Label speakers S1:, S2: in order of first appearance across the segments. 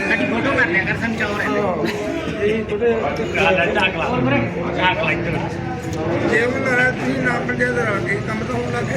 S1: ਸਾਡੀ ਫੋਟੋ ਕਰ ਲਿਆ ਕਰ ਸਮਝਾਓ ਰਹੇ
S2: ਜੇ ਉਹ ਨਾ ਤੁਸੀਂ ਨਾ ਦਾ ਕੰਮ ਤਾਂ ਹੋਣ ਲੱਗੇ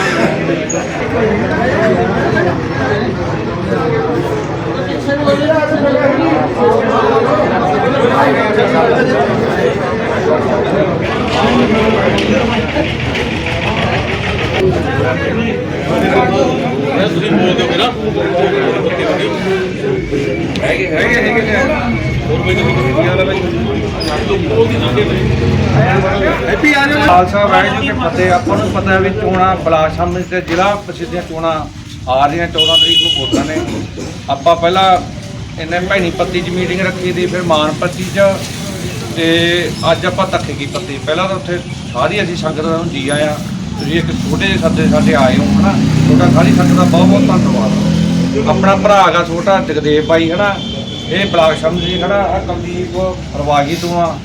S3: ਅਰੇ ਇਹਦਾ ਵੀ ਮਾਰੋ ਲੈ
S4: ਖਾਲਸਾ ਵਾਹਿਗੁਰੂ ਜੀ ਫਤਿਹ। ਆਪਾਂ ਨੂੰ ਪਤਾ ਹੈ ਵੀ ਚੋਣਾਂ ਬਲਾਕ ਸਾਹਮਣੇ ਤੇ ਜ਼ਿਲ੍ਹਾ ਪ੍ਰਸਿੱਧ ਦੀਆਂ ਚੋਣਾਂ ਆ ਰਹੀਆਂ 14 ਤਰੀਕ ਨੂੰ ਵੋਟਾਂ ਨੇ। ਆਪਾਂ ਪਹਿਲਾਂ ਇਹਨੇ ਭੈਣੀ ਪੱਤੀ 'ਚ ਮੀਟਿੰਗ ਰੱਖੀ ਦੀ, ਫਿਰ ਮਾਨ ਪੱਤੀ 'ਚ ਤੇ ਅੱਜ ਆਪਾਂ ਧੱਕੇ ਕੀ ਪੱਤੀ। ਪਹਿਲਾਂ ਤਾਂ ਉੱਥੇ ਸਾਰੀ ਅਸੀਂ ਸੰਗਤ ਨੂੰ ਜੀ ਆਇਆ ਤੁਸੀਂ ਇੱਕ ਛੋਟੇ ਜਿਹੇ ਸੱਦੇ ਸਾਡੇ ਆਏ ਹੋ, ਹਨਾ? ਤੁਹਾਡਾ ਸਾਰੀ ਸੰਗਤ ਦਾ ਬਹੁਤ ਬਹੁਤ ਧੰਨਵਾਦ। ਆਪਣਾ ਭਰਾ ਹੈਗਾ ਛੋਟਾ, ਜਗਦੇਵ ਬਾਈ, ਹਨਾ? ਇਹ ਬਲਾਕ ਸਮਝੀ ਖੜਾ ਆ ਕੁਲਦੀਪ ਰਵਾਗੀ ਤੋਂ ਆ।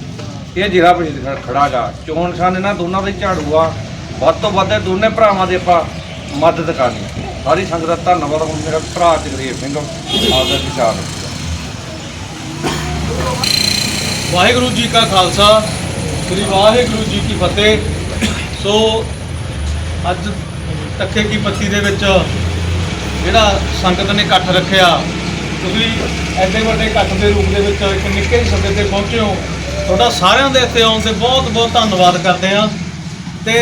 S4: ਇਹ ਜ਼ਿਲ੍ਹਾ ਪ੍ਰੀਸ਼ਦ ਖੜਾ- ਖੜਾ ਗਾ ਚੋਣ ਨਿਸ਼ਾਨ ਇਹਨਾਂ ਦੋਨਾਂ ਦੇ ਝਾੜੂ ਆ। ਵੱਧ ਤੋਂ ਵੱਧ ਇਹ ਦੋਨੇ ਭਰਾਵਾਂ ਦੀ ਆਪਾਂ ਮਦਦ ਕਰਨੀ। ਸਾਰੀ ਸੰਗਤ ਦਾ ਧੰਨਵਾਦ। ਹੁਣ ਮੇਰਾ ਭਰਾ ਜਗਦੇਵ ਸਿੰਘ, ਆਪਦਾ ਵਿਚਾਰ।
S5: ਵਾਹਿਗੁਰੂ ਜੀ ਕਾ ਖਾਲਸਾ, ਸ੍ਰੀ ਵਾਹਿਗੁਰੂ ਜੀ ਕੀ ਫਤਿਹ। ਸੋ, ਅੱਜ ਤੱਕੇ ਕੀ ਪੱਤੀ ਦੇ ਵਿੱਚ ਜਿਹੜਾ ਸੰਗਤ ਨੇ ਇਕੱਠ ਰੱਖਿਆ, ਤੁਸੀਂ ਐਡੇ ਵੱਡੇ ਇਕੱਠ ਦੇ ਰੂਪ ਦੇ ਵਿੱਚ ਇੱਕ ਨਿੱਕੇ ਜਿਹੇ ਸੱਦੇ ਤੇ ਪਹੁੰਚੇ ਹੋ। ਤੁਹਾਡਾ ਸਾਰਿਆਂ ਦੇ ਇੱਥੇ ਆਉਣ ਤੇ ਬਹੁਤ ਬਹੁਤ ਧੰਨਵਾਦ ਕਰਦੇ ਹਾਂ। ਤੇ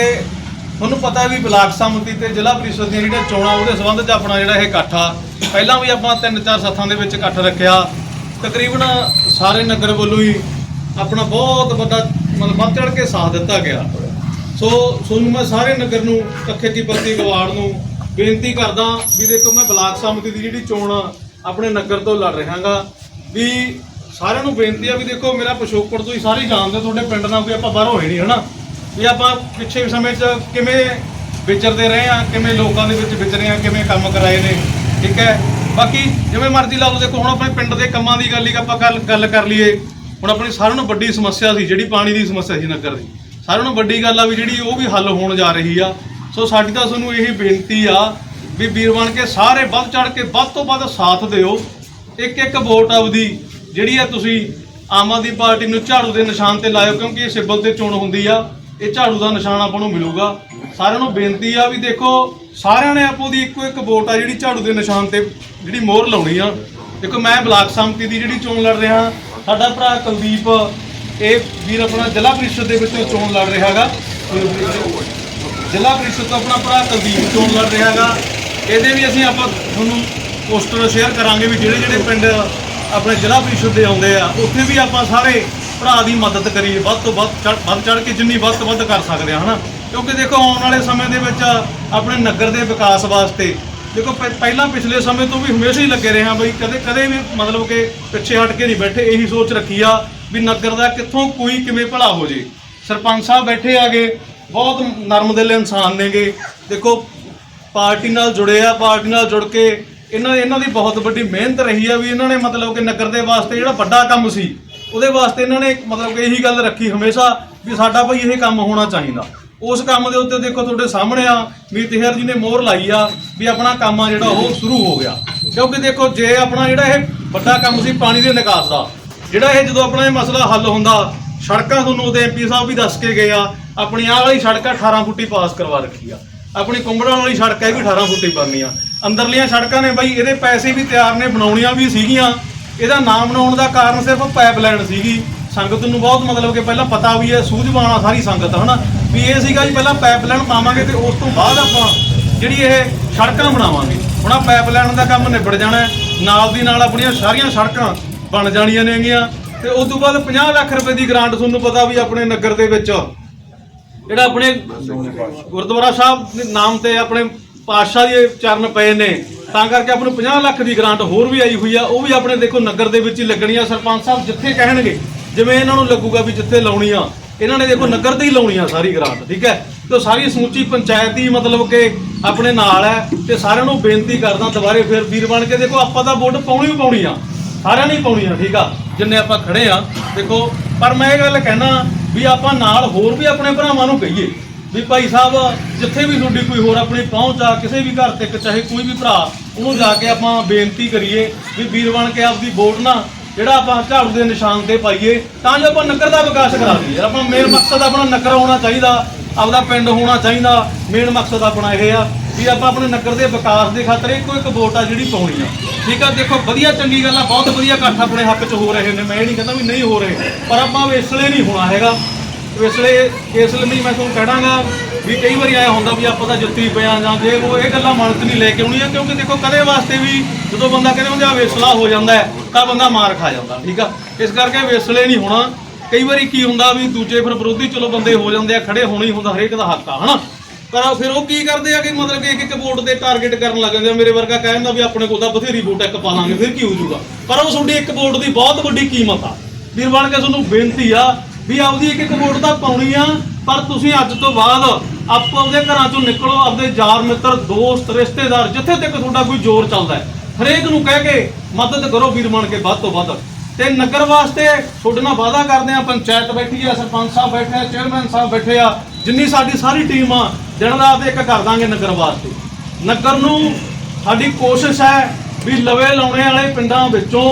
S5: ਤੁਹਾਨੂੰ ਪਤਾ ਵੀ ਬਲਾਕ ਸੰਮਤੀ ਤੇ ਜ਼ਿਲ੍ਹਾ ਪ੍ਰੀਸ਼ਦ ਦੀਆਂ ਜਿਹੜੀਆਂ ਚੋਣਾਂ, ਉਹਦੇ ਸੰਬੰਧ 'ਚ ਆਪਣਾ ਜਿਹੜਾ ਇਹ ਇਕੱਠ ਆ। ਪਹਿਲਾਂ ਵੀ ਆਪਾਂ ਤਿੰਨ ਚਾਰ ਸੱਥਾਂ ਦੇ ਵਿੱਚ ਇਕੱਠ ਰੱਖਿਆ। ਤਕਰੀਬਨ ਸਾਰੇ ਨਗਰ ਵੱਲੋਂ ਹੀ ਆਪਣਾ ਬਹੁਤ ਵੱਡਾ ਮਤਲਬ ਵੱਧ ਚੜ ਕੇ ਸਾਥ ਦਿੱਤਾ ਗਿਆ। ਸੋ ਤੁਹਾਨੂੰ ਮੈਂ ਸਾਰੇ ਨਗਰ ਨੂੰ ਕੱਖੇ ਪੱਤੀ ਗਵਾੜ ਨੂੰ ਬੇਨਤੀ ਕਰਦਾ ਵੀ ਦੇਖੋ ਮੈਂ ਬਲਾਕ ਸਮਿਤੀ ਦੀ ਜਿਹੜੀ ਚੋਣ ਆ, ਆਪਣੇ ਨਗਰ ਤੋਂ ਲੜ ਰਿਹਾਗਾ। ਵੀ ਸਾਰਿਆਂ ਨੂੰ ਬੇਨਤੀ ਆ ਵੀ ਦੇਖੋ ਮੇਰਾ ਪਿਛੋਕੜ ਤੋਂ ਹੀ ਸਾਰੇ ਜਾਣਦੇ ਤੁਹਾਡੇ ਪਿੰਡ ਨਾਲ ਕੋਈ ਆਪਾਂ ਬਾਹਰ ਹੋਏ ਨਹੀਂ ਹਨਾ? ਵੀ ਆਪਾਂ ਪਿੱਛੇ ਸਮੇਂ 'ਚ ਕਿਵੇਂ ਵਿਚਰਦੇ ਰਹੇ ਆ ਕਿਵੇਂ ਲੋਕਾਂ ਦੇ ਵਿੱਚ ਵਿਚਰੇ ਆ ਕਿਵੇਂ ਕੰਮ ਕਰਾਏ ਨੇ ਠੀਕ ਹੈ? ਬਾਕੀ ਜਿਵੇਂ ਮਰਜ਼ੀ ਲਾ ਲਓ, ਦੇਖੋ ਹੁਣ ਆਪਣੇ ਪਿੰਡ ਦੇ ਕੰਮਾਂ ਦੀ ਗੱਲ ਹੀ ਆਪਾਂ ਗੱਲ ਗੱਲ ਕਰ ਲਈਏ। ਹੁਣ ਆਪਣੀ ਸਾਰਿਆਂ ਨੂੰ ਵੱਡੀ ਸਮੱਸਿਆ ਸੀ, ਜਿਹੜੀ ਪਾਣੀ ਦੀ ਸਮੱਸਿਆ ਸੀ ਨਗਰ ਦੀ। ਸਾਰਿਆਂ ਨੂੰ ਵੱਡੀ ਗੱਲ ਆ ਵੀ ਜਿਹੜੀ ਉਹ ਵੀ ਹੱਲ ਹੋਣ ਜਾ ਰਹੀ ਆ। ਸੋ ਸਾਡੀ ਤਾਂ ਤੁਹਾਨੂੰ ਇਹੀ ਬੇਨਤੀ ਆ ਵੀ ਵੀਰ ਬਣ ਕੇ ਸਾਰੇ ਵੱਧ ਚੜ ਕੇ ਵੱਧ ਤੋਂ ਵੱਧ ਸਾਥ ਦਿਓ। ਇੱਕ ਇੱਕ ਵੋਟ ਆਪਦੀ ਜਿਹੜੀ ਆ ਤੁਸੀਂ ਆਮ ਆਦਮੀ ਪਾਰਟੀ ਨੂੰ ਝਾੜੂ ਦੇ ਨਿਸ਼ਾਨ ਤੇ ਲਾਇਓ, ਕਿਉਂਕਿ ਇਹ ਸਿਬਲ ਤੇ ਚੋਣ ਹੁੰਦੀ ਆ। ਇਹ ਝਾੜੂ ਦਾ ਨਿਸ਼ਾਨ ਆਪਾਂ ਨੂੰ ਮਿਲੂਗਾ। ਸਾਰਿਆਂ ਨੂੰ ਬੇਨਤੀ ਆ ਵੀ ਦੇਖੋ ਸਾਰਿਆਂ ਨੇ ਆਪੋ ਦੀ ਇੱਕੋ ਇੱਕ ਵੋਟ ਆ ਜਿਹੜੀ ਝਾੜੂ ਦੇ ਨਿਸ਼ਾਨ ਤੇ ਜਿਹੜੀ ਮੋਹਰ ਲਾਉਣੀ ਆ। ਦੇਖੋ, ਮੈਂ ਬਲਾਕ ਸੰਮਤੀ ਦੀ ਜਿਹੜੀ ਚੋਣ ਲੜ ਰਿਹਾ, ਸਾਡਾ ਭਰਾ ਕੁਲਦੀਪ, ਇਹ ਵੀਰ ਆਪਣਾ ਜ਼ਿਲ੍ਹਾ ਪ੍ਰੀਸ਼ਦ ਦੇ ਵਿੱਚੋਂ ਚੋਣ ਲੜ ਰਿਹਾ ਹੈਗਾ। ਜ਼ਿਲ੍ਹਾ ਪ੍ਰੀਸ਼ਦ ਤੋਂ ਆਪਣਾ ਭਰਾ ਕੁਲਦੀਪ ਚੋਣ ਲੜ ਰਿਹਾ ਹੈਗਾ। ਇਹਦੇ ਵੀ ਅਸੀਂ ਆਪਾਂ ਤੁਹਾਨੂੰ ਪੋਸਟਰ ਸ਼ੇਅਰ ਕਰਾਂਗੇ ਵੀ ਜਿਹੜੇ ਜਿਹੜੇ ਪਿੰਡ ਆਪਣੇ ਜ਼ਿਲ੍ਹਾ ਪ੍ਰੀਸ਼ਦ ਦੇ ਆਉਂਦੇ ਆ, ਉੱਥੇ ਵੀ ਆਪਾਂ ਸਾਰੇ ਭਰਾ ਦੀ ਮਦਦ ਕਰੀਏ ਵੱਧ ਤੋਂ ਵੱਧ ਚੜ ਵੱਧ ਚੜ ਕੇ ਜਿੰਨੀ ਵੱਧ ਤੋਂ ਵੱਧ ਕਰ ਸਕਦੇ ਆ, ਹਨਾ? ਕਿਉਂਕਿ ਦੇਖੋ, ਆਉਣ ਵਾਲੇ ਸਮੇਂ ਦੇ ਵਿੱਚ ਆਪਣੇ ਨਗਰ ਦੇ ਵਿਕਾਸ ਵਾਸਤੇ, ਦੇਖੋ ਪਹਿ- ਪਹਿਲਾਂ ਪਿਛਲੇ ਸਮੇਂ ਤੋਂ ਵੀ ਹਮੇਸ਼ਾ ਹੀ ਲੱਗੇ ਰਹੇ ਹਾਂ ਬਈ, ਕਦੇ ਕਦੇ ਵੀ ਮਤਲਬ ਕਿ ਪਿੱਛੇ ਹਟ ਕੇ ਨਹੀਂ ਬੈਠੇ, ਇਹੀ ਸੋਚ ਰੱਖੀ ਆ ਵੀ ਨਗਰ ਦਾ ਕਿੱਥੋਂ ਕੋਈ ਕਿਵੇਂ ਭਲਾ ਹੋ ਜੇ। ਸਰਪੰਚ ਸਾਹਿਬ ਬੈਠੇ ਆਗੇ, ਬਹੁਤ ਨਰਮ ਦਿਲ ਇਨਸਾਨ ਨੇਗੇ। ਦੇਖੋ, ਪਾਰਟੀ ਨਾਲ ਜੁੜੇ ਆ, ਪਾਰਟੀ ਨਾਲ ਜੁੜ ਕੇ ਇਹਨਾਂ ਇਹਨਾਂ ਦੀ ਬਹੁਤ ਵੱਡੀ ਮਿਹਨਤ ਰਹੀ ਆ ਵੀ ਇਹਨਾਂ ਨੇ ਮਤਲਬ ਕਿ ਨਗਰ ਦੇ ਵਾਸਤੇ ਜਿਹੜਾ ਵੱਡਾ ਕੰਮ ਸੀ ਉਹਦੇ ਵਾਸਤੇ ਇਹਨਾਂ ਨੇ ਮਤਲਬ ਕਿ ਇਹੀ ਗੱਲ ਰੱਖੀ ਹਮੇਸ਼ਾ ਵੀ ਸਾਡਾ ਭਾਈ ਇਹ ਕੰਮ ਹੋਣਾ ਚਾਹੀਦਾ। ਉਸ ਕੰਮ ਦੇ ਉੱਤੇ ਦੇਖੋ ਤੁਹਾਡੇ ਸਾਹਮਣੇ ਆ, ਵੀ ਤਿਹਰ ਜੀ ਨੇ ਮੋਹਰ ਲਾਈ ਆ, ਵੀ ਆਪਣਾ ਕੰਮ ਆ ਜਿਹੜਾ ਉਹ ਸ਼ੁਰੂ ਹੋ ਗਿਆ। ਕਿਉਂਕਿ ਦੇਖੋ ਜੇ ਆਪਣਾ ਜਿਹੜਾ ਇਹ ਵੱਡਾ ਕੰਮ ਸੀ ਪਾਣੀ ਦੇ ਨਿਕਾਸ ਦਾ, ਜਿਹੜਾ ਇਹ ਜਦੋਂ ਆਪਣਾ ਇਹ ਮਸਲਾ ਹੱਲ ਹੁੰਦਾ, ਸੜਕਾਂ ਤੁਹਾਨੂੰ ਉਹਦੇ ਐਮਪੀ ਸਾਹਿਬ ਵੀ ਦੱਸ ਕੇ ਗਏ ਆ, ਆਪਣੀ ਆਹ ਵਾਲੀ ਸੜਕ ਆ 18 ਫੁੱਟੀ ਪਾਸ ਕਰਵਾ ਰੱਖੀ ਆ। ਆਪਣੀ ਕੁੰਬੜਾਂ ਵਾਲੀ ਸੜਕ ਹੈ ਵੀ 18 ਫੁੱਟੀ ਬਣਨੀ ਆ। ਅੰਦਰਲੀਆਂ ਸੜਕਾਂ ਨੇ ਬਾਈ, ਇਹਦੇ ਪੈਸੇ ਵੀ ਤਿਆਰ ਨੇ, ਬਣਾਉਣੀਆਂ ਵੀ ਸੀਗੀਆਂ। ਇਹਦਾ ਨਾਮ ਬਣਾਉਣ ਦਾ ਕਾਰਨ ਸਿਰਫ ਪਾਈਪਲਾਈਨ ਸੀਗੀ। ਸੰਗਤ ਨੂੰ ਬਹੁਤ ਮਤਲਬ ਕਿ ਪਹਿਲਾਂ ਪਤਾ ਵੀ ਹੈ, ਸੂਝਵਾਨ ਸਾਰੀ ਸੰਗਤ, ਹਨਾ? ਵੀ ਇਹ ਸੀਗਾ ਜੀ, ਪਹਿਲਾਂ ਪਾਈਪਲਾਈਨ ਪਾਵਾਂਗੇ ਤੇ ਉਸ ਤੋਂ ਬਾਅਦ ਆਪਾਂ ਜਿਹੜੀ ਇਹ ਸੜਕਾਂ ਬਣਾਵਾਂਗੇ। ਹੁਣ ਆ ਪਾਈਪਲਾਈਨ ਦਾ ਕੰਮ ਨਿਬੜ ਜਾਣਾ ਨਾਲ ਦੀ ਨਾਲ ਆਪਣੀਆਂ ਸਾਰੀਆਂ ਸੜਕਾਂ ਬਣ ਜਾਣੀਆਂ ਨੇਗੀਆਂ। ਤੇ ਉਸ ਤੋਂ ਬਾਅਦ 50 ਲੱਖ ਰੁਪਏ ਦੀ ਗ੍ਰਾਂਟ ਤੁਹਾਨੂੰ ਪਤਾ ਵੀ ਆਪਣੇ ਨਗਰ ਦੇ ਵਿੱਚ। ਜਿਹੜਾ ਆਪਣੇ ਗੁਰਦੁਆਰਾ ਸਾਹਿਬ ਨਾਮ ਤੇ ਆਪਣੇ ਪਾਤਸ਼ਾਹ ਦੇ ਚਰਨ ਪਏ ਨੇ। ਤਾਂ ਕਰਕੇ ਆਪਾਂ ਨੂੰ 50 ਲੱਖ ਦੀ ਗ੍ਰਾਂਟ ਹੋਰ ਵੀ ਆਈ ਹੋਈ ਆ। ਉਹ ਵੀ ਆਪਣੇ ਦੇਖੋ ਨਗਰ ਦੇ ਵਿੱਚ ਹੀ ਲੱਗਣੀ ਆ। ਸਰਪੰਚ ਸਾਹਿਬ ਜਿੱਥੇ ਕਹਿਣਗੇ, ਜਿਵੇਂ ਇਹਨਾਂ ਨੂੰ ਲੱਗੂਗਾ ਵੀ ਜਿੱਥੇ ਲਾਉਣੀ ਆ। ਇਹਨਾਂ ਨੇ ਦੇਖੋ ਨਗਰ ਤੇ ਹੀ ਲਾਉਣੀ ਆ ਸਾਰੀ ਗ੍ਰਾਂਟ, ਠੀਕ ਹੈ? ਤੇ ਸਾਰੀ ਸਮੁੱਚੀ ਪੰਚਾਇਤ ਹੀ ਮਤਲਬ ਕਿ ਆਪਣੇ ਨਾਲ ਹੈ ਤੇ ਸਾਰਿਆਂ ਨੂੰ ਬੇਨਤੀ ਕਰਦਾ ਦੁਬਾਰੇ ਫਿਰ ਵੀਰ ਬਣ ਕੇ ਦੇਖੋ ਆਪਾਂ ਤਾਂ ਵੋਟ ਪਾਉਣੀ ਹੀ ਪਾਉਣੀ ਆ। ਸਾਰਿਆਂ ਨੇ ਹੀ ਪਾਉਣੀ ਆ, ਠੀਕ ਆ? ਜਿੰਨੇ ਆਪਾਂ ਖੜੇ ਆ, ਦੇਖੋ, ਪਰ ਮੈਂ ਇਹ ਗੱਲ ਕਹਿਣਾ ਵੀ ਆਪਾਂ ਨਾਲ ਹੋਰ ਵੀ ਆਪਣੇ ਭਰਾਵਾਂ ਨੂੰ ਕਹੀਏ। ਵੀ ਭਾਈ ਸਾਹਿਬ, ਜਿੱਥੇ ਵੀ ਤੁਹਾਡੀ ਕੋਈ ਹੋਰ ਆਪਣੀ ਪਹੁੰਚ ਆ, ਕਿਸੇ ਵੀ ਘਰ ਤੱਕ, ਚਾਹੇ ਕੋਈ ਵੀ ਭਰਾ, ਉਹਨੂੰ ਜਾ ਕੇ ਆਪਾਂ ਬੇਨਤੀ ਕਰੀਏ ਵੀ ਵੀਰ ਬਣ ਕੇ ਆਪਦੀ ਵੋਟ ਨਾ ਜਿਹੜਾ ਆਪਾਂ ਝਾੜੂ ਦੇ ਨਿਸ਼ਾਨ ਤੇ ਪਾਈਏ, ਤਾਂ ਜੋ ਆਪਾਂ ਨਗਰ ਦਾ ਵਿਕਾਸ ਕਰਾ ਲਈਏ ਆਪਾਂ ਮੇਨ ਮਕਸਦ ਆਪਣਾ ਨਗਰ ਹੋਣਾ ਚਾਹੀਦਾ, ਆਪਦਾ ਪਿੰਡ ਹੋਣਾ ਚਾਹੀਦਾ ਮੇਨ ਮਕਸਦ ਆਪਣਾ ਇਹ ਆ ਵੀ ਆਪਾਂ ਆਪਣੇ ਨਗਰ ਦੇ ਵਿਕਾਸ ਦੇ ਖਾਤਰ ਇੱਕੋ ਇੱਕ ਵੋਟ ਆ ਜਿਹੜੀ ਪਾਉਣੀ ਆ। ਠੀਕ ਆ, ਦੇਖੋ, ਵਧੀਆ ਚੰਗੀ ਗੱਲ ਆ, ਬਹੁਤ ਵਧੀਆ ਇਕੱਠ ਆਪਣੇ ਹੱਕ 'ਚ ਹੋ ਰਹੇ ਨੇ, ਮੈਂ ਇਹ ਨਹੀਂ ਕਹਿੰਦਾ ਵੀ ਨਹੀਂ ਹੋ ਰਹੇ, ਪਰ ਆਪਾਂ ਇਸ ਲਈ ਨਹੀਂ ਹੋਣਾ ਹੈਗਾ। ਇਸ ਲਈ ਇਸ ਲਈ ਮੈਂ ਤੁਹਾਨੂੰ ਕਹਿਣਾਗਾ ਵੀ ਕਈ ਵਾਰੀ ਆਇਆ ਹੁੰਦਾ ਵੀ ਆਪਾਂ ਤਾਂ ਜੁੱਤੀ ਪਿਆ ਜਾਂ ਜੇ ਉਹ ਇਹ ਗੱਲਾਂ ਮਨ 'ਚ ਨਹੀਂ ਲੈ ਕੇ ਆਉਣੀਆਂ ਕਿਉਂਕਿ ਦੇਖੋ ਕਦੇ ਵਾਸਤੇ ਵੀ ਜਦੋਂ ਬੰਦਾ ਕਹਿੰਦੇ ਹੁੰਦੇ ਆ ਵੇਸਲਾ ਹੋ ਜਾਂਦਾ ਤਾਂ ਬੰਦਾ ਮਾਰ ਖਾ ਜਾਂਦਾ, ਠੀਕ ਆ? ਇਸ ਕਰਕੇ ਵੇਸਲੇ ਨਹੀਂ ਹੋਣਾ। ਕਈ ਵਾਰੀ ਕੀ ਹੁੰਦਾ ਵੀ ਦੂਜੇ ਫਿਰ ਵਿਰੋਧੀ ਚਲੋ ਬੰਦੇ ਹੋ ਜਾਂਦੇ ਆ, ਖੜੇ ਹੋਣਾ ਹੀ ਹੁੰਦਾ ਹਰੇਕ ਦਾ ਹੱਕ ਆ, ਹਨਾ? ਪਰ ਫਿਰ ਉਹ ਕੀ ਕਰਦੇ ਆ ਕਿ ਮਤਲਬ ਕਿ ਇੱਕ ਇੱਕ ਵੋਟ ਦੇ ਟਾਰਗੇਟ ਕਰਨ ਲੱਗ ਜਾਂਦੇ ਆ, ਮੇਰੇ ਵਰਗਾ ਕਹਿ ਦਿੰਦਾ ਵੀ ਆਪਣੇ ਕੋਲ ਤਾਂ ਬਥੇਰੀ ਵੋਟ ਇੱਕ ਪਾ ਲਾਂਗੇ, ਫਿਰ ਕੀ ਹੋ ਜਾਊਗਾ? ਪਰ ਉਹ ਤੁਹਾਡੀ ਇੱਕ ਵੋਟ ਦੀ ਬਹੁਤ ਵੱਡੀ ਕੀਮਤ ਆ। ਵੀਰ ਬਣ ਕੇ ਤੁਹਾਨੂੰ ਬੇਨਤੀ ਆ ਵੀ ਆਪਦੀ ਇੱਕ ਇੱਕ ਵੋਟ ਤਾਂ ਪਾਉਣੀ ਆ, ਪਰ ਤੁਸੀਂ ਅੱਜ ਤੋਂ ਬਾਅਦ ਆਪੋ ਆਪਦੇ ਘਰਾਂ ਚੋਂ ਨਿਕਲੋ, ਆਪਦੇ ਯਾਰ ਮਿੱਤਰ, ਦੋਸਤ, ਰਿਸ਼ਤੇਦਾਰ, ਜਿੱਥੇ ਤੱਕ ਤੁਹਾਡਾ ਕੋਈ ਜ਼ੋਰ ਚੱਲਦਾ ਹੈ, ਹਰੇਕ ਨੂੰ ਕਹਿ ਕੇ ਮਦਦ ਕਰੋ ਵੀਰ ਬਣ ਕੇ ਵੱਧ ਤੋਂ ਵੱਧ। ਤੇ ਨਗਰ ਵਾਸਤੇ ਤੁਹਾਡੇ ਨਾਲ ਵਾਅਦਾ ਕਰਦੇ ਆ ਪੰਚਾਇਤ ਬੈਠੀ ਆ, ਸਰਪੰਚ ਸਾਹਿਬ ਬੈਠੇ ਆ, ਚੇਅਰਮੈਨ ਸਾਹਿਬ ਬੈਠੇ ਆ, ਜਿੰਨੀ ਸਾਡੀ ਸਾਰੀ ਟੀਮ ਆ, ਦਿਨ ਰਾਤ ਇੱਕ ਕਰ ਦਾਂਗੇ ਨਗਰ ਵਾਸਤੇ। ਨਗਰ ਨੂੰ ਸਾਡੀ ਕੋਸ਼ਿਸ਼ ਹੈ ਵੀ ਲਵੇ ਲਾਉਣੇ ਵਾਲੇ ਪਿੰਡਾਂ ਵਿੱਚੋਂ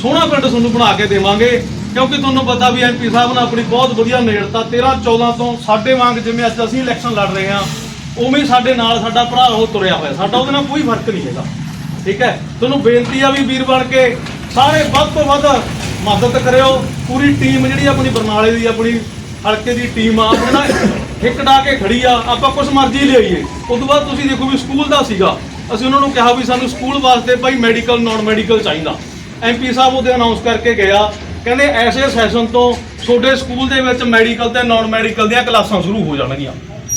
S5: ਸੋਹਣਾ ਪਿੰਡ ਤੁਹਾਨੂੰ ਬਣਾ ਕੇ ਦੇਵਾਂਗੇ। ਕਿਉਂਕਿ ਤੁਹਾਨੂੰ ਪਤਾ ਵੀ ਐਮਪੀ ਸਾਹਿਬ ਨਾਲ ਆਪਣੀ ਬਹੁਤ ਵਧੀਆ ਨੇੜਤਾ 13 14 ਤੋਂ ਸਾਡੇ ਵਾਂਗ ਜਿਵੇਂ ਅੱਜ ਅਸੀਂ ਇਲੈਕਸ਼ਨ ਲੜ ਰਹੇ ਹਾਂ, ਉਵੇਂ ਸਾਡੇ ਨਾਲ ਸਾਡਾ ਭਰਾ ਉਹ ਤੁਰਿਆ ਹੋਇਆ। ਸਾਡਾ ਉਹਦੇ ਨਾਲ ਕੋਈ ਫ਼ਰਕ ਨਹੀਂ ਹੈਗਾ। ਠੀਕ ਹੈ? ਤੁਹਾਨੂੰ ਬੇਨਤੀ ਆ ਵੀ ਵੀਰ ਬਣ ਕੇ ਸਾਰੇ ਵੱਧ ਤੋਂ ਵੱਧ ਮਦਦ ਕਰਿਓ। ਪੂਰੀ ਟੀਮ ਜਿਹੜੀ ਆਪਣੀ ਬਰਨਾਲੇ ਦੀ, ਆਪਣੀ ਹਲਕੇ ਦੀ ਟੀਮ ਆ, ਆਪਣਾ ਹਿੱਕ ਕੇ ਖੜੀ ਆ। ਆਪਾਂ ਕੁਝ ਮਰਜ਼ੀ ਲਿਆਈਏ। ਉਸ ਤੋਂ ਬਾਅਦ ਤੁਸੀਂ ਦੇਖੋ ਵੀ ਸਕੂਲ ਦਾ ਸੀਗਾ। ਅਸੀਂ ਉਹਨਾਂ ਨੂੰ ਕਿਹਾ ਵੀ ਸਾਨੂੰ ਸਕੂਲ ਵਾਸਤੇ ਭਾਈ ਮੈਡੀਕਲ ਨਾਨ ਮੈਡੀਕਲ ਚਾਹੀਦਾ ਐਮਪੀ ਸਾਹਿਬ ਉਹਦੇ ਅਨਾਉਂਸ ਕਰਕੇ ਗਿਆ। ਕਹਿੰਦੇ ਐਸੇ ਸੈਸ਼ਨ ਤੋਂ ਤੁਹਾਡੇ ਸਕੂਲ ਦੇ ਵਿੱਚ ਮੈਡੀਕਲ ਤੇ ਨਾਨ ਮੈਡੀਕਲ ਦੀਆਂ ਕਲਾਸਾਂ ਸ਼ੁਰੂ ਹੋ ਜਾਣਗੀਆਂ।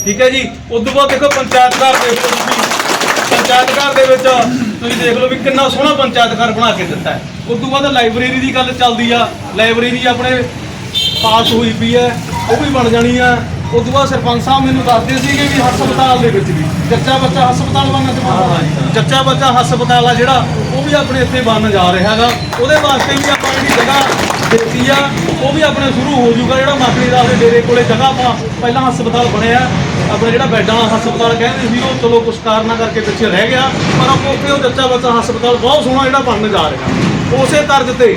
S5: ਠੀਕ ਹੈ ਜੀ? ਉਸ ਤੋਂ ਬਾਅਦ ਦੇਖੋ ਪੰਚਾਇਤ ਘਰ ਦੇ ਵਿੱਚ ਤੁਸੀਂ ਪੰਚਾਇਤ ਘਰ ਦੇ ਵਿੱਚ ਤੁਸੀਂ ਦੇਖ ਲਓ ਵੀ ਕਿੰਨਾ ਸੋਹਣਾ ਪੰਚਾਇਤ ਘਰ ਬਣਾ ਕੇ ਦਿੱਤਾ ਹੈ। ਉਸ ਤੋਂ ਬਾਅਦ ਲਾਇਬ੍ਰੇਰੀ ਦੀ ਗੱਲ ਚੱਲਦੀ ਆ। ਲਾਇਬ੍ਰੇਰੀ ਆਪਣੇ ਪਾਸ ਹੋਈ ਪਈ ਹੈ ਉਹ ਵੀ ਬਣ ਜਾਣੀ ਆ। ਉਸ ਤੋਂ ਬਾਅਦ ਸਰਪੰਚ ਸਾਹਿਬ ਮੈਨੂੰ ਦੱਸਦੇ ਸੀਗੇ ਵੀ ਹਸਪਤਾਲ ਦੇ ਵਿੱਚ ਵੀ ਜੱਚਾ ਬੱਚਾ ਹਸਪਤਾਲ ਬਣਨਾ ਚਾਹੁੰਦਾ ਜੱਚਾ ਬੱਚਾ ਹਸਪਤਾਲ ਆ ਜਿਹੜਾ ਉਹ ਵੀ ਆਪਣੇ ਇੱਥੇ ਬਣਨ ਜਾ ਰਿਹਾ ਹੈਗਾ। ਉਹਦੇ ਵਾਸਤੇ ਵੀ ਆਪਾਂ ਜਿਹੜੀ ਜਗ੍ਹਾ ਦਿੱਤੀ ਆ। ਉਹ ਵੀ ਆਪਣਾ ਸ਼ੁਰੂ ਹੋ ਜਾਊਗਾ, ਜਿਹੜਾ ਮਾਖਣੀ ਦਾ ਦੇ ਡੇਰੇ ਕੋਲੇ ਜਗ੍ਹਾ ਆਪਾਂ ਪਹਿਲਾਂ ਹਸਪਤਾਲ ਬਣਿਆ ਆਪਣਾ ਜਿਹੜਾ ਬੈੱਡਾਂ ਵਾਲਾ ਹਸਪਤਾਲ ਕਹਿੰਦੇ ਸੀ, ਉਹ ਚਲੋ ਕੁਛ ਕਾਰਨਾਂ ਕਰਕੇ ਪਿੱਛੇ ਰਹਿ ਗਿਆ। ਪਰ ਆਪਾਂ ਉੱਥੇ ਉਹ ਜੱਚਾ ਬੱਚਾ ਹਸਪਤਾਲ ਬਹੁਤ ਸੋਹਣਾ ਜਿਹੜਾ ਬਣਨ ਜਾ ਰਿਹਾ। ਉਸੇ ਤਰਜ਼ ਤੇ,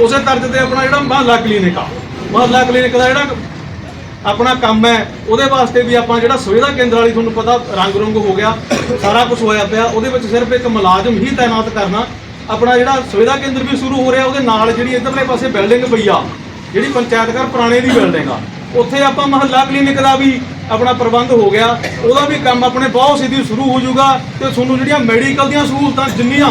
S5: ਉਸੇ ਤਰਜ਼ ਤੇ ਆਪਣਾ ਜਿਹੜਾ ਮਹੱਲਾ ਕਲੀਨਿਕ ਆ। ਮਹੱਲਾ ਕਲੀਨਿਕ ਦਾ ਜਿਹੜਾ ਆਪਣਾ ਕੰਮ ਹੈ, ਉਹਦੇ ਵਾਸਤੇ ਵੀ ਆਪਾਂ ਜਿਹੜਾ ਸੁਵਿਧਾ ਕੇਂਦਰ ਵਾਲੀ ਤੁਹਾਨੂੰ ਪਤਾ ਰੰਗ ਰੰਗ ਹੋ ਗਿਆ, ਸਾਰਾ ਕੁਝ ਹੋਇਆ ਪਿਆ। ਉਹਦੇ ਵਿੱਚ ਸਿਰਫ ਇੱਕ ਮੁਲਾਜ਼ਮ ਹੀ ਤਾਇਨਾਤ ਕਰਨਾ ਆਪਣਾ ਜਿਹੜਾ ਸੁਵਿਧਾ ਕੇਂਦਰ ਵੀ ਸ਼ੁਰੂ ਹੋ ਰਿਹਾ ਉਹਦੇ ਨਾਲ ਜਿਹੜੀ ਇਧਰਲੇ ਪਾਸੇ ਬਿਲਡਿੰਗ ਪਈ ਆ ਜਿਹੜੀ ਪੰਚਾਇਤ ਘਰ ਪੁਰਾਣੇ ਦੀ ਬਿਲਡਿੰਗ ਆ ਉੱਥੇ ਆਪਾਂ ਮਹੱਲਾ ਕਲੀਨਿਕ ਦਾ ਵੀ ਆਪਣਾ ਪ੍ਰਬੰਧ ਹੋ ਗਿਆ ਉਹਦਾ ਵੀ ਕੰਮ ਆਪਣੇ ਬਹੁਤ ਸਿੱਧੀ ਸ਼ੁਰੂ ਹੋ ਜਾਊਗਾ ਤੇ ਤੁਹਾਨੂੰ ਜਿਹੜੀਆਂ ਮੈਡੀਕਲ ਦੀਆਂ ਸਹੂਲਤਾਂ ਜਿੰਨੀਆਂ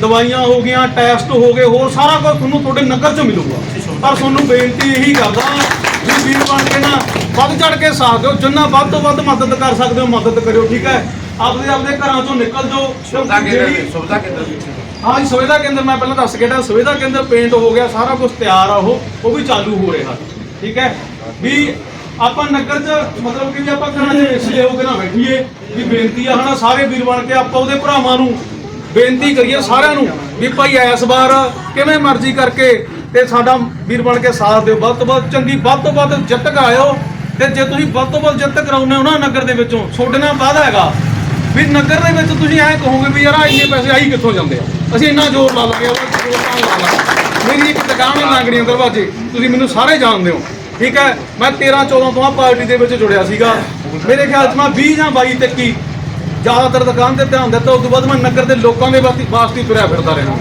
S5: ਦਵਾਈਆਂ ਹੋ ਗਈਆਂ ਟੈਸਟ ਹੋ ਗਏ ਹੋਰ ਸਾਰਾ ਕੁਝ ਤੁਹਾਨੂੰ ਤੁਹਾਡੇ ਨਗਰ 'ਚ ਮਿਲੂਗਾ। ਪਰ ਤੁਹਾਨੂੰ ਬੇਨਤੀ ਇਹੀ ਕਰਦਾ ਵੀ ਵੀਰ ਬਣ ਕੇ ਨਾ ਵੱਧ ਚੜ ਕੇ ਸਾਥ ਦਿਓ ਜਿੰਨਾ ਵੱਧ ਤੋਂ ਵੱਧ ਮਦਦ ਕਰ ਸਕਦੇ ਹੋ ਮਦਦ ਕਰਿਓ ਠੀਕ ਹੈ? ਆਪਦੇ ਆਪਦੇ ਘਰਾਂ ਚੋਂ ਨਿਕਲ ਜਾਓ
S1: ਸੁਵਿਧਾ ਕੇਂਦਰ ਸੁਵਿਧਾ ਕੇਂਦਰ
S5: ਹਾਂ ਜੀ, ਸੁਵਿਧਾ ਕੇਂਦਰ ਮੈਂ ਪਹਿਲਾਂ ਦੱਸ ਕੇ ਹਟਿਆ ਸੁਵਿਧਾ ਕੇਂਦਰ ਪੇਂਟ ਹੋ ਗਿਆ, ਸਾਰਾ ਕੁਝ ਤਿਆਰ ਆ ਉਹ ਉਹ ਵੀ ਚਾਲੂ ਹੋ ਰਿਹਾ, ਠੀਕ ਹੈ? ਵੀ ਆਪਾਂ ਨਗਰ 'ਚ, ਮਤਲਬ ਕਿ ਵੀ ਆਪਾਂ ਘਰਾਂ 'ਚ ਵਿਸਲੇ ਹੋ ਕੇ ਨਾ ਬੈਠੀਏ, ਵੀ ਬੇਨਤੀ ਆ ਹਨਾ, ਸਾਰੇ ਵੀਰ ਬਣ ਕੇ ਆਪਾਂ ਉਹਦੇ ਭਰਾਵਾਂ ਨੂੰ ਬੇਨਤੀ ਕਰੀਏ ਸਾਰਿਆਂ ਨੂੰ, ਵੀ ਭਾਈ ਇਸ ਵਾਰ ਕਿਵੇਂ ਮਰਜ਼ੀ ਕਰਕੇ ਤੇ ਸਾਡਾ ਵੀਰ ਬਣ ਕੇ ਸਾਥ ਦਿਓ, ਵੱਧ ਤੋਂ ਵੱਧ ਚੰਗੀ, ਵੱਧ ਤੋਂ ਵੱਧ ਜਿੱਤ ਕਰਾਇਓ ਤੇ ਜੇ ਤੁਸੀਂ ਵੱਧ ਤੋਂ ਵੱਧ ਜਿੱਤ ਕਰਾਉਂਦੇ ਹੋ ਨਾ ਨਗਰ ਦੇ ਵਿੱਚੋਂ, ਤੁਹਾਡੇ ਨਾਲ ਵਾਅਦਾ ਹੈਗਾ, ਵੀ ਨਗਰ ਦੇ ਵਿੱਚ ਤੁਸੀਂ ਐਂ ਕਹੋਗੇ ਵੀ ਯਾਰ ਇੰਨੇ ਪੈਸੇ ਆਈ ਕਿੱਥੋਂ ਜਾਂਦੇ ਆ? ਅਸੀਂ ਇੰਨਾ ਜ਼ੋਰ ਲਾ ਲਾਂਗੇ ਉਹ ਜ਼ੋਰ ਤਾਂ ਲਾ ਲਾਂਗੇ ਮੇਰੀ ਇੱਕ ਦੁਕਾਨ ਹੈ ਨਾਂਗੜੀਆਂ ਦਰਵਾਜ਼ੇ ਤੁਸੀਂ ਮੈਨੂੰ ਸਾਰੇ ਜਾਣਦੇ ਹੋ। ਠੀਕ ਹੈ? ਮੈਂ 13 14 ਤੋਂ ਆ ਪਾਰਟੀ ਦੇ ਵਿੱਚ ਜੁੜਿਆ ਸੀਗਾ। ਮੇਰੇ ਖਿਆਲ 'ਚ ਮੈਂ 20 ਜਾਂ 22 ਤੱਕ ਹੀ ਜ਼ਿਆਦਾਤਰ ਦੁਕਾਨ ਤੇ ਧਿਆਨ ਦਿੱਤਾ ਉਸ ਤੋਂ ਬਾਅਦ ਮੈਂ ਨਗਰ ਦੇ ਲੋਕਾਂ ਦੇ ਵਾਸਤੇ ਵਾਸਤੇ ਤੁਰਿਆ ਫਿਰਦਾ ਰਿਹਾ।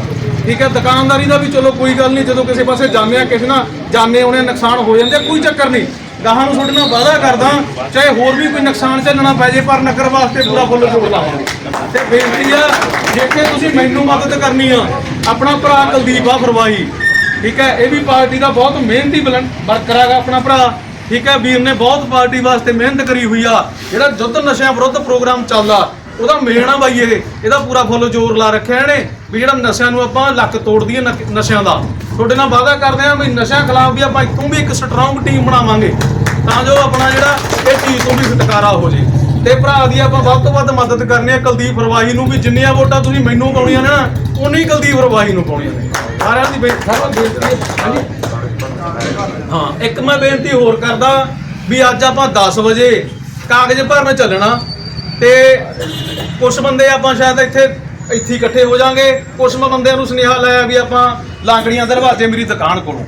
S5: ਠੀਕ ਹੈ? ਦੁਕਾਨਦਾਰੀ ਦਾ ਵੀ ਚਲੋ ਕੋਈ ਗੱਲ ਨਹੀਂ ਜਦੋਂ ਕਿਸੇ ਪਾਸੇ ਜਾਂਦੇ ਆ ਕਿਸੇ ਨਾਲ ਜਾਣੇ ਆਉਣੇ ਨੁਕਸਾਨ ਹੋ ਜਾਂਦੇ ਆ, ਕੋਈ ਚੱਕਰ ਨਹੀਂ। ਗਾਹਾਂ ਨੂੰ ਤੁਹਾਡੇ ਨਾਲ ਵਾਅਦਾ ਕਰਦਾ, ਚਾਹੇ ਹੋਰ ਵੀ ਕੋਈ ਨੁਕਸਾਨ ਝੱਲਣਾ ਪੈ ਜੇ, ਪਰ ਨਗਰ ਵਾਸਤੇ ਪੂਰਾ ਫੁੱਲ ਜੋੜ ਲਾਵਾਂਗੇ। ਤੇ ਬੇਨਤੀ ਆ ਜੇਕਰ ਤੁਸੀਂ ਮੈਨੂੰ ਮਦਦ ਕਰਨੀ ਆ, ਆਪਣਾ ਭਰਾ ਕੁਲਦੀਪ ਆ ਫਰਵਾਹੀ, ਠੀਕ ਹੈ, ਇਹ ਵੀ ਪਾਰਟੀ ਦਾ ਬਹੁਤ ਮਿਹਨਤੀ ਬਲਨ ਵਰਕਰ ਹੈਗਾ ਆਪਣਾ ਭਰਾ, ਠੀਕ ਹੈ, ਵੀਰ ਨੇ ਬਹੁਤ ਪਾਰਟੀ ਵਾਸਤੇ ਮਿਹਨਤ ਕਰੀ ਹੋਈ ਆ, ਜਿਹੜਾ ਯੁੱਧ ਨਸ਼ਿਆਂ ਵਿਰੁੱਧ ਪ੍ਰੋਗਰਾਮ ਚੱਲਦਾ ਉਹਦਾ ਮੇਨ ਆ ਬਾਈ ਇਹ, ਇਹਦਾ ਪੂਰਾ ਫੁੱਲ ਜ਼ੋਰ ਲਾ ਰੱਖਿਆ ਇਹਨੇ, ਵੀ ਜਿਹੜਾ ਨਸ਼ਿਆਂ ਨੂੰ ਆਪਾਂ ਲੱਕ ਤੋੜ ਦਈਏ ਨਕ- ਨਸ਼ਿਆਂ ਦਾ। ਤੁਹਾਡੇ ਨਾਲ ਵਾਅਦਾ ਕਰਦੇ ਆ ਵੀ ਨਸ਼ਿਆਂ ਖਿਲਾਫ ਵੀ ਆਪਾਂ ਇੱਥੋਂ ਵੀ ਇੱਕ ਸਟਰੋਂਗ ਟੀਮ ਬਣਾਵਾਂਗੇ, ਤਾਂ ਜੋ ਆਪਣਾ ਜਿਹੜਾ ਇਹ ਚੀਜ਼ ਤੋਂ ਵੀ ਛੁਟਕਾਰਾ ਹੋ ਜੇ। ਤੇ ਭਰਾ ਦੀ ਆਪਾਂ ਵੱਧ ਤੋਂ ਵੱਧ ਮਦਦ ਕਰਨੀ ਆ ਕੁਲਦੀਪ ਰਵਾਹੀ ਨੂੰ ਵੀ, ਜਿੰਨੀਆਂ ਵੋਟਾਂ ਤੁਸੀਂ ਮੈਨੂੰ ਪਾਉਣੀਆਂ ਨੇ ਨਾ ਉਨੀ ਕੁਲਦੀਪ ਰਵਾਹੀ ਨੂੰ ਪਾਉਣੀਆਂ ਨੇ। ਸਾਰਿਆਂ ਦੀ ਬੇਨਤੀ ਹਾਂ। ਇੱਕ ਮੈਂ ਬੇਨਤੀ ਹੋਰ ਕਰਦਾ ਵੀ ਅੱਜ ਆਪਾਂ 10 ਵਜੇ ਕਾਗਜ਼ ਭਰਨ ਚੱਲਣਾ। ਤੇ ਕੁਝ ਬੰਦੇ ਆਪਾਂ ਸ਼ਾਇਦ ਇੱਥੇ ਇੱਥੇ ਇਕੱਠੇ ਹੋ ਜਾਾਂਗੇ। ਕੁਝ ਬੰਦਿਆਂ ਨੂੰ ਸੁਨੇਹਾ ਲਾਇਆ ਵੀ ਆਪਾਂ ਲਾਂਗੜੀਆਂ ਦਰਵਾਜ਼ੇ ਮੇਰੀ ਦੁਕਾਨ ਕੋਲੋਂ।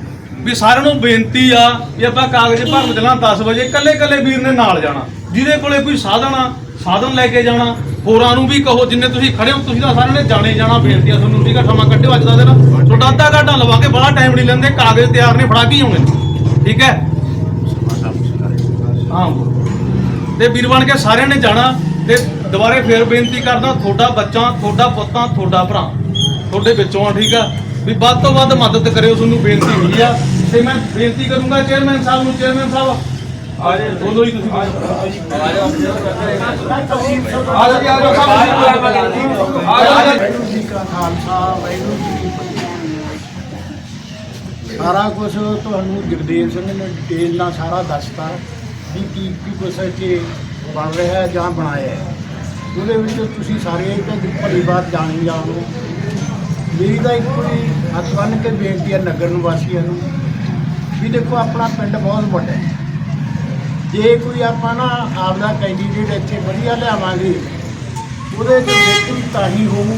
S5: ਵੀ ਸਾਰਿਆਂ ਨੂੰ ਬੇਨਤੀ ਆ ਵੀ ਆਪਾਂ ਕਾਗਜ਼ ਭਰਨ ਚੱਲਣਾ 10 ਵਜੇ ਕੱਲੇ ਕੱਲੇ ਵੀਰ ਨੇ ਨਾਲ ਜਾਣਾ। ਜਿਹਦੇ ਕੋਲੇ ਕੋਈ ਸਾਧਨ ਆ, ਸਾਧਨ ਲੈ ਕੇ ਜਾਣਾ। ਹੋਰਾਂ ਨੂੰ ਵੀ ਕਹੋ, ਜਿੰਨੇ ਤੁਸੀਂ ਖੜੇ ਹੋ, ਤੁਸੀਂ ਤਾਂ ਸਾਰਿਆਂ ਨੇ ਜਾਣੇ ਜਾਣਾ। ਬੇਨਤੀ ਆ ਤੁਹਾਨੂੰ ਠੀਕ ਆ ਸਮਾਂ ਕੱਢਿਓ ਅੱਜ ਦਾ ਦਿਨ। ਤੁਹਾਡਾ ਅੱਧਾ ਘੰਟਾ ਕੇ ਬੜਾ ਟਾਈਮ ਨਹੀਂ ਲੈਂਦੇ, ਕਾਗਜ਼ ਤਿਆਰ ਨੇ ਫੜਾ ਕੇ ਹੀ ਆਉਣੇ ਠੀਕ ਹੈ? ਹਾਂ। ਤੇ ਵੀਰ ਬਣ ਕੇ ਸਾਰਿਆਂ ਨੇ ਜਾਣਾ। ਤੇ ਦੁਬਾਰੇ ਫੇਰ ਬੇਨਤੀ ਕਰਦਾ ਤੁਹਾਡਾ ਬੱਚਾ, ਤੁਹਾਡਾ ਪੁੱਤਾਂ ਤੁਹਾਡਾ ਭਰਾ। ਤੁਹਾਡੇ ਵਿੱਚੋਂ ਆ, ਠੀਕ ਆ? ਵੀ ਵੱਧ ਤੋਂ ਵੱਧ ਮਦਦ ਕਰਿਓ, ਤੁਹਾਨੂੰ ਬੇਨਤੀ ਹੋਈ ਆ। ਤੇ ਮੈਂ ਬੇਨਤੀ ਕਰੂੰਗਾ ਚੇਅਰਮੈਨ ਸਾਹਿਬ ਨੂੰ, ਚੇਅਰਮੈਨ ਸਾਹਿਬ। ਆ ਜਾਓ ਬੋਲੋ ਜੀ ਤੁਸੀਂ। ਆ ਜਾਓ ਆ ਜਾਓ
S3: ਸਾਰਾ ਕੁਝ ਤੁਹਾਨੂੰ ਜਗਦੇਵ ਸਿੰਘ ਨੇ ਡਿਟੇਲ ਨਾਲ ਸਾਰਾ ਦੱਸਤਾ ਵੀ ਕੀ ਕੀ ਕੁਛ ਇੱਥੇ ਬਣ ਰਿਹਾ ਹੈ ਜਾਂ ਬਣਾਇਆ ਹੈ। ਉਹਦੇ ਵਿੱਚ ਤੁਸੀਂ ਸਾਰੇ ਤਾਂ ਭਲੀ ਬਾਤ ਜਾਣੀ ਜਾਣੋ ਮੇਰੀ ਤਾਂ ਇੱਕੋ ਹੀ ਹੱਥ ਬੰਨ੍ਹ ਕੇ ਬੇਨਤੀ ਹੈ ਨਗਰ ਨਿਵਾਸੀਆਂ ਨੂੰ ਵੀ ਦੇਖੋ, ਆਪਣਾ ਪਿੰਡ ਬਹੁਤ ਵੱਡਾ ਹੈ। ਜੇ ਕੋਈ ਆਪਾਂ ਨਾ ਆਪਦਾ ਕੈਂਡੀਡੇਟ ਇੱਥੇ ਵਧੀਆ ਲਿਆਵਾਂਗੇ, ਉਹਦੇ ਚ ਤਾਂ ਹੀ ਹੋਊ,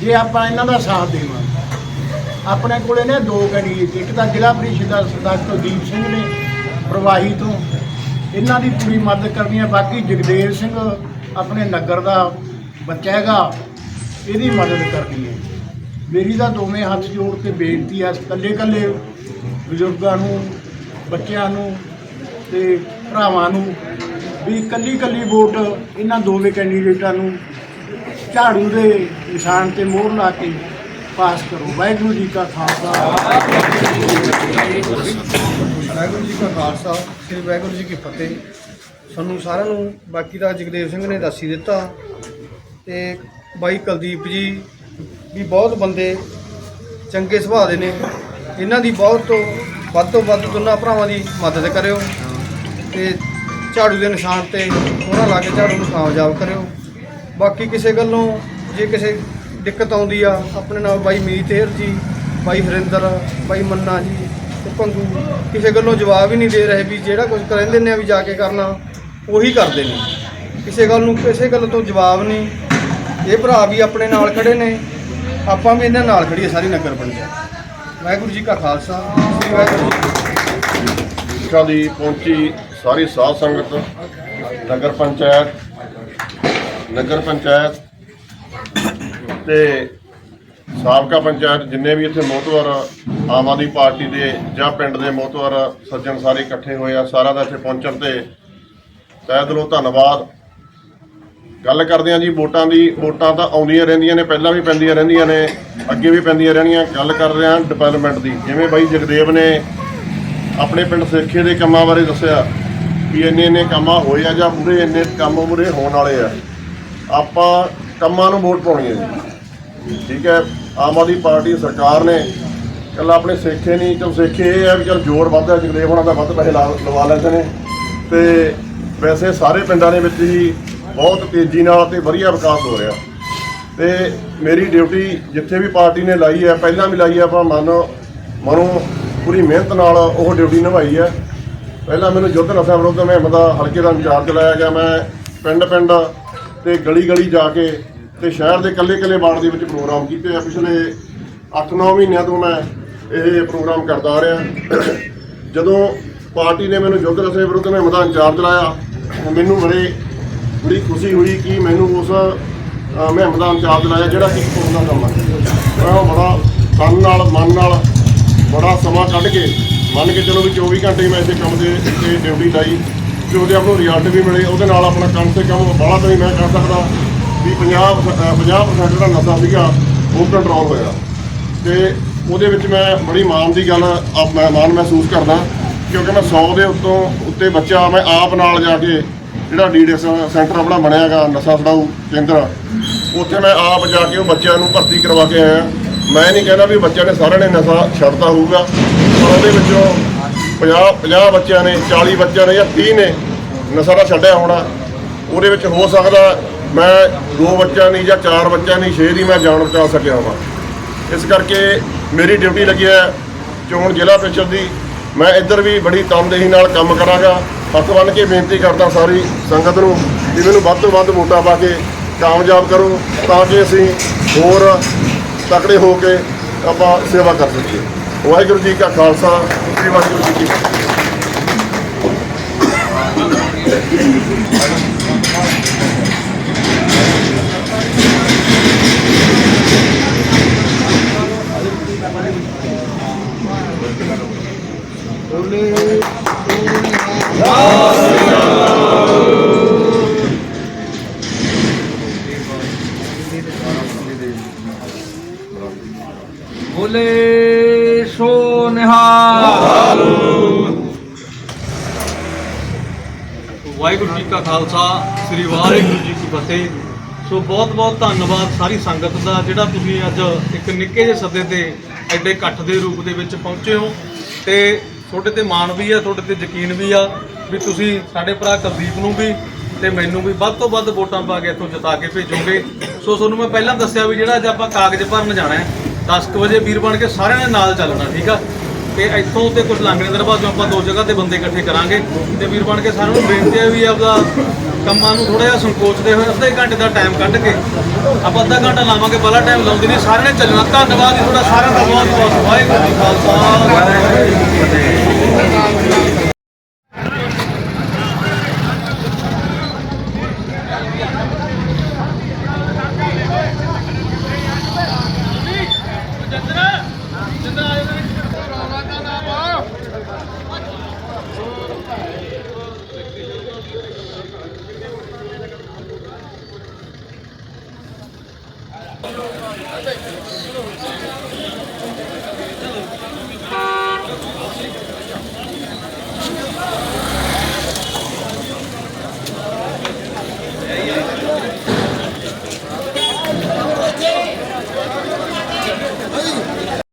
S3: ਜੇ ਆਪਾਂ ਇਹਨਾਂ ਦਾ ਸਾਥ ਦੇਵਾਂਗੇ। ਆਪਣੇ ਕੋਲੇ ਨੇ ਦੋ ਕੈਂਡੀਡੇਟ ਇੱਕ ਤਾਂ ਜ਼ਿਲ੍ਹਾ ਪ੍ਰੀਸ਼ਦ ਦਾ ਸਰਦਾਰ ਕੁਲਦੀਪ ਸਿੰਘ ਨੇ ਪ੍ਰਵਾਹੀ ਤੋਂ ਇਹਨਾਂ ਦੀ ਪੂਰੀ ਮਦਦ ਕਰਨੀ ਹੈ। ਬਾਕੀ ਜਗਦੇਵ ਸਿੰਘ ਆਪਣੇ ਨਗਰ ਦਾ ਬੱਚਾ ਹੈਗਾ, ਇਹਦੀ ਮਦਦ ਕਰਨੀ ਹੈ। ਮੇਰੀ ਤਾਂ ਦੋਵੇਂ ਹੱਥ ਜੋੜ ਕੇ ਬੇਨਤੀ ਹੈ ਇਕੱਲੇ ਇਕੱਲੇ ਬਜ਼ੁਰਗਾਂ ਨੂੰ, ਬੱਚਿਆਂ ਨੂੰ ਤੇ ਭਰਾਵਾਂ ਨੂੰ ਵੀ ਇਕੱਲੀ ਇਕੱਲੀ ਵੋਟ ਇਹਨਾਂ ਦੋਵੇਂ ਕੈਂਡੀਡੇਟਾਂ ਨੂੰ ਝਾੜੂ ਦੇ ਨਿਸ਼ਾਨ ਤੇ ਮੋਹਰ ਲਾ ਕੇ ਪਾਸ ਕਰੋ। ਵਾਹਿਗੁਰੂ ਜੀ ਕਾ ਖਾਲਸਾ।
S6: ਵਾਹਿਗੁਰੂ ਖਾਲਸਾ, ਸ੍ਰੀ ਵਾਹਿਗੁਰੂ ਜੀ ਕੀ ਫਤਿਹ। ਸਾਨੂੰ ਸਾਰਿਆਂ ਨੂੰ ਬਾਕੀ ਦਾ ਜਗਦੇਵ ਸਿੰਘ ਨੇ ਦੱਸ ਦਿੱਤਾ ਤੇ ਬਾਈ ਕੁਲਦੀਪ ਜੀ ਵੀ ਬਹੁਤ ਬੰਦੇ ਚੰਗੇ ਸੁਭਾਅ ਦੇ ਨੇ। ਇਹਨਾਂ ਦੀ ਬਹੁਤ ਤੋਂ ਵੱਧ ਤੋਂ ਵੱਧ ਦੋਨਾਂ ਭਰਾਵਾਂ ਦੀ ਮਦਦ ਕਰਿਓ ਤੇ ਝਾੜੂ ਦੇ ਨਿਸ਼ਾਨ ਤੇ ਉਹਨਾਂ ਲਾ ਕੇ ਝਾੜੂ ਨੂੰ ਕਾਮਯਾਬ ਕਰਿਓ। ਬਾਕੀ ਕਿਸੇ ਗੱਲੋਂ ਜੇ ਕਿਸੇ ਦਿੱਕਤ ਆਉਂਦੀ ਆ, ਆਪਣੇ ਨਾਲ ਬਾਈ ਮੀਤ ਹੇਰ ਜੀ, ਬਾਈ ਹਰਿੰਦਰ, ਬਾਈ ਮੰਨਾ ਜੀ ਤੇ ਕਿਸੇ ਗੱਲੋਂ ਜਵਾਬ ਹੀ ਨਹੀਂ ਦੇ ਰਹੇ ਵੀ ਜਿਹੜਾ ਕੁਝ ਕਹਿੰਦੇ ਨੇ ਵੀ ਜਾ ਕੇ ਕਰਨਾ, ਉਹੀ ਕਰਦੇ ਨੇ। ਕਿਸੇ ਗੱਲ ਨੂੰ, ਕਿਸੇ ਗੱਲ ਤੋਂ ਜਵਾਬ ਨਹੀਂ। ਇਹ ਭਰਾ ਵੀ ਆਪਣੇ ਨਾਲ ਖੜੇ ਨੇ। ਆਪਾਂ ਵੀ ਇਹਨਾਂ ਨਾਲ ਖੜੀਏ ਸਾਰੀ ਨਗਰ ਪੰਚਾਇਤ ਵਾਹਿਗੁਰੂ ਜੀ ਕਾ ਖਾਲਸਾ। ਸ੍ਰੀ ਵਾਹਿਗੁਰੂ ਜੀ
S7: ਸਿੱਖਾਂ ਦੀ ਪਹੁੰਚੀ ਸਾਰੀ ਸਾਧ ਸੰਗਤ, ਨਗਰ ਪੰਚਾਇਤ ਨਗਰ ਪੰਚਾਇਤ ਤੇ ਸਾਬਕਾ ਪੰਚਾਇਤ ਜਿੰਨੇ ਵੀ ਇੱਥੇ ਮੋਹਤਵਰ ਆਮ ਆਦਮੀ ਪਾਰਟੀ ਦੇ ਜਾਂ ਪਿੰਡ ਦੇ ਮੋਹਤਵਰ ਸੱਜਣ ਸਾਰੇ ਇਕੱਠੇ ਹੋਏ ਆ, ਸਾਰਾ ਦਾ ਇੱਥੇ ਪਹੁੰਚਣ ਤੇ ਤਹਿ ਦਿਲੋਂ ਧੰਨਵਾਦ। ਗੱਲ ਕਰਦੇ ਹਾਂ ਜੀ, ਵੋਟਾਂ ਦੀ, ਵੋਟਾਂ ਤਾਂ ਆਉਂਦੀਆਂ ਰਹਿੰਦੀਆਂ ਨੇ, ਪਹਿਲਾਂ ਵੀ ਪੈਂਦੀਆਂ ਰਹਿੰਦੀਆਂ ਨੇ, ਅੱਗੇ ਵੀ ਪੈਂਦੀਆਂ ਰਹਿਣੀਆਂ। ਗੱਲ ਕਰ ਰਹੇ ਹਾਂ ਡਿਵੈਲਪਮੈਂਟ ਦੀ, ਜਿਵੇਂ ਬਾਈ ਜਗਦੇਵ ਨੇ ਆਪਣੇ ਪਿੰਡ ਸਿੱਖੇ ਦੇ ਕੰਮਾਂ ਬਾਰੇ ਦੱਸਿਆ ਵੀ ਇੰਨੇ ਇੰਨੇ ਕੰਮਾਂ ਹੋਏ ਆ ਜਾਂ ਪੂਰੇ ਇੰਨੇ ਕੰਮ ਮੂਰੇ ਹੋਣ ਵਾਲੇ ਆ। ਆਪਾਂ ਕੰਮਾਂ ਨੂੰ ਵੋਟ ਪਾਉਣੀ ਹੈ ਜੀ। ਠੀਕ ਹੈ, ਆਮ ਆਦਮੀ ਪਾਰਟੀ ਸਰਕਾਰ ਨੇ ਕੱਲਾ ਆਪਣੇ ਸੇਖੇ ਨਹੀਂ, ਚਲ ਸੇਖੇ ਇਹ ਹੈ ਵੀ ਚਲ ਜ਼ੋਰ ਵੱਧਦਾ ਜਗਦੇਵ ਹੋਣਾ ਦਾ ਵੱਧ ਪੈਸੇ ਲਾ- ਲਵਾ ਲੈਂਦੇ ਨੇ। ਤੇ ਵੈਸੇ ਸਾਰੇ ਪਿੰਡਾਂ ਦੇ ਵਿੱਚ ਹੀ ਬਹੁਤ ਤੇਜ਼ੀ ਨਾਲ ਤੇ ਵਧੀਆ ਵਿਕਾਸ ਹੋ ਰਿਹਾ। ਤੇ ਮੇਰੀ ਡਿਊਟੀ ਜਿੱਥੇ ਵੀ ਪਾਰਟੀ ਨੇ ਲਾਈ ਹੈ, ਪਹਿਲਾਂ ਵੀ ਲਾਈ ਹੈ, ਆਪਾਂ ਮਨ ਮਨੋਂ ਪੂਰੀ ਮਿਹਨਤ ਨਾਲ ਉਹ ਡਿਊਟੀ ਨਿਭਾਈ ਹੈ। ਪਹਿਲਾਂ ਮੈਨੂੰ ਯੁੱਧ ਨਸ਼ਾ ਵਿਰੁੱਧ ਮੁਹਿੰਮ ਦਾ ਹਲਕੇ ਦਾ ਇੰਚਾਰਜ ਲਾਇਆ ਗਿਆ, ਮੈਂ ਪਿੰਡ ਪਿੰਡ ਤੇ ਗਲੀ ਗਲੀ ਜਾ ਕੇ ਤੇ ਸ਼ਹਿਰ ਦੇ ਕੱਲੇ ਕੱਲੇ ਵਾਰਡ ਦੇ ਵਿੱਚ ਪ੍ਰੋਗਰਾਮ ਕੀਤੇ ਆ। ਪਿਛਲੇ 8-9 ਮਹੀਨਿਆਂ ਤੋਂ ਮੈਂ ਇਹ ਪ੍ਰੋਗਰਾਮ ਕਰਦਾ ਆ ਰਿਹਾ। ਜਦੋਂ ਪਾਰਟੀ ਨੇ ਮੈਨੂੰ ਯੁੱਧ ਨਸ਼ੇ ਵਿਰੁੱਧ ਮੁਹਿੰਮ ਦਾ ਇੰਚਾਰਜ ਲਾਇਆ ਮੈਨੂੰ ਬੜੇ ਬੜੀ ਖੁਸ਼ੀ ਹੋਈ ਕਿ ਮੈਨੂੰ ਉਸ ਅ, ਮੁਹਿੰਮ ਦਾ ਇੰਚਾਰਜ ਲਾਇਆ ਜਿਹੜਾ ਕਿ ਕੋਲ ਦਾ ਕੰਮ ਹੈ ਮੈਂ ਉਹ ਬੜਾ ਤਨ ਨਾਲ ਮਨ ਨਾਲ ਬੜਾ ਸਮਾਂ ਕੱਢ ਕੇ ਮੰਨ ਕੇ ਚਲੋ ਵੀ 24 ਘੰਟੇ ਮੈਂ ਇਸੇ ਕੰਮ ਦੇ ਤੇ ਡਿਊਟੀ ਲਾਈ ਤੇ ਉਹਦੇ ਆਪ ਨੂੰ ਰਿਜ਼ਲਟ ਵੀ ਮਿਲੇ ਉਹਦੇ ਨਾਲ ਆਪਣਾ ਕੰਮ ਤੇ ਕੰਮ ਬਾਹਲਾ ਤਾਂ ਨਹੀਂ ਮੈਂ ਕਰ ਸਕਦਾ। ਵੀ 50 50% ਜਿਹੜਾ ਨਸ਼ਾ ਸੀਗਾ, ਉਹ ਕੰਟਰੋਲ ਹੋਇਆ। ਤੇ ਉਹਦੇ ਵਿੱਚ ਮੈਂ ਬੜੀ ਮਾਣ ਦੀ ਗੱਲ ਆਪ ਮਾਣ ਮਹਿਸੂਸ ਕਰਦਾ, ਕਿਉਂਕਿ ਮੈਂ 100 ਦੇ ਉੱਤੋਂ ਉੱਤੇ ਬੱਚਾ, ਮੈਂ ਆਪ ਨਾਲ ਜਾ ਕੇ ਜਿਹੜਾ ਡੀਡੀਐਸ ਸੈਂਟਰ ਆਪਣਾ ਬਣਿਆਗਾ ਨਸ਼ਾ ਛਡਾਊ ਕੇਂਦਰ, ਉੱਥੇ ਮੈਂ ਆਪ ਜਾ ਕੇ ਉਹ ਬੱਚਿਆਂ ਨੂੰ ਭਰਤੀ ਕਰਵਾ ਕੇ ਆਇਆ। ਮੈਂ ਨਹੀਂ ਕਹਿੰਦਾ ਵੀ ਬੱਚਿਆਂ ਨੇ ਸਾਰਿਆਂ ਨੇ ਨਸ਼ਾ ਛੱਡਦਾ ਹੋਊਗਾ, ਪਰ ਉਹਦੇ ਵਿੱਚੋਂ 50 50 ਬੱਚਿਆਂ ਨੇ 40 ਬੱਚਿਆਂ ਨੇ ਜਾਂ 30 ਨੇ ਨਸ਼ਾ ਦਾ ਛੱਡਿਆ ਹੋਣਾ, ਉਹਦੇ ਵਿੱਚ ਹੋ ਸਕਦਾ ਮੈਂ ਦੋ ਬੱਚਿਆਂ ਨਹੀਂ ਜਾਂ ਚਾਰ ਬੱਚਿਆਂ ਨਹੀਂ ਛੇ ਦੀ ਮੈਂ ਜਾਨ ਬਚਾ ਸਕਿਆ ਹਾਂ ਇਸ ਕਰਕੇ ਮੇਰੀ ਡਿਊਟੀ ਲੱਗੀ ਹੈ ਚੋਣ ਜ਼ਿਲ੍ਹਾ ਪ੍ਰੀਸ਼ਦ ਦੀ। ਮੈਂ ਇੱਧਰ ਵੀ ਬੜੀ ਤਨਦੇਹੀ ਨਾਲ ਕੰਮ ਕਰਾਂਗਾ। ਹੱਥ ਬੰਨ੍ਹ ਕੇ ਬੇਨਤੀ ਕਰਦਾ ਸਾਰੀ ਸੰਗਤ ਨੂੰ ਕਿ ਮੈਨੂੰ ਵੱਧ ਤੋਂ ਵੱਧ ਵੋਟਾਂ ਪਾ ਕੇ ਕਾਮਯਾਬ ਕਰੋ ਤਾਂ ਕਿ ਅਸੀਂ ਹੋਰ ਤਕੜੇ ਹੋ ਕੇ ਆਪਾਂ ਸੇਵਾ ਕਰ ਸਕੀਏ। ਵਾਹਿਗੁਰੂ ਜੀ ਕਾ ਖਾਲਸਾ, ਸ੍ਰੀ ਵਾਹਿਗੁਰੂ ਜੀ ਕੀ ਫਤਿਹ।
S4: ਬੋਲੇ ਸੋ ਨਿਹਾਲ।
S5: ਵਾਹਿਗੁਰੂ ਜੀ ਕਾ ਖਾਲਸਾ, ਸ੍ਰੀ ਵਾਹਿਗੁਰੂ ਜੀ ਕੀ ਫਤਿਹ। ਸੋ ਬਹੁਤ ਬਹੁਤ ਧੰਨਵਾਦ ਸਾਰੀ ਸੰਗਤ ਦਾ, ਜਿਹੜਾ ਤੁਸੀਂ ਅੱਜ ਇੱਕ ਨਿੱਕੇ ਜਿਹੇ ਸੱਦੇ ਤੇ ਐਡੇ ਇਕੱਠ ਦੇ ਰੂਪ ਦੇ ਵਿੱਚ ਪਹੁੰਚੇ ਹੋ। ਤੇ ਤੁਹਾਡੇ ਤੇ ਮਾਣ ਵੀ ਆ, ਤੁਹਾਡੇ ਤੇ ਯਕੀਨ ਵੀ ਆ ਵੀ ਤੁਸੀਂ ਸਾਡੇ ਭਰਾ ਕੁਲਦੀਪ ਨੂੰ ਵੀ ਤੇ ਮੈਨੂੰ ਵੀ ਵੱਧ ਤੋਂ ਵੱਧ ਵੋਟਾਂ ਪਾ ਕੇ ਇੱਥੋਂ ਜਿਤਾ ਕੇ ਭੇਜੋਗੇ। ਸੋ ਤੁਹਾਨੂੰ ਮੈਂ ਪਹਿਲਾਂ ਦੱਸਿਆ ਵੀ ਜਿਹੜਾ ਅੱਜ ਆਪਾਂ ਕਾਗਜ਼ ਭਰਨ ਜਾਣਾ ਹੈ 10 ਕੁ ਵਜੇ ਵੀਰ ਬਣ ਕੇ ਸਾਰਿਆਂ ਨੇ ਨਾਲ ਚੱਲਣਾ, ਠੀਕ ਆ? ਤੇ ਇੱਥੋਂ ਤੇ ਕੁਝ ਲਾਂਗਣੇ ਦਰਬਾਜ਼ੋਂ ਆਪਾਂ ਦੋ ਜਗ੍ਹਾ ਤੇ ਬੰਦੇ ਇਕੱਠੇ ਕਰਾਂਗੇ ਤੇ ਵੀਰ ਬਣ ਕੇ ਸਾਰਿਆਂ ਨੂੰ ਬੇਨਤੀ ਹੈ ਵੀ ਆਪਦਾ ਕੰਮਾਂ ਨੂੰ ਥੋੜਾ ਜਿਹਾ ਸੰਕੋਚਦੇ ਹੋਏ ਅੱਧੇ ਘੰਟੇ ਦਾ ਟਾਈਮ ਕੱਢ ਕੇ ਆਪਾਂ ਅੱਧਾ ਘੰਟਾ ਲਾਵਾਂਗੇ, ਪਹਿਲਾ ਟਾਈਮ ਲਾਉਂਦੇ ਨਹੀਂ ਸਾਰਿਆਂ ਨੇ ਚੱਲਣਾ। ਧੰਨਵਾਦ ਜੀ ਤੁਹਾਡਾ, ਸਾਰਿਆਂ ਦਾ ਬਹੁਤ ਬਹੁਤ ਵਾਹਿਗੁਰੂ ਜੀ ਖਾਲਸਾ। ਵਾਹਿਗੁਰੂ ਜੀ ਫਤਿਹ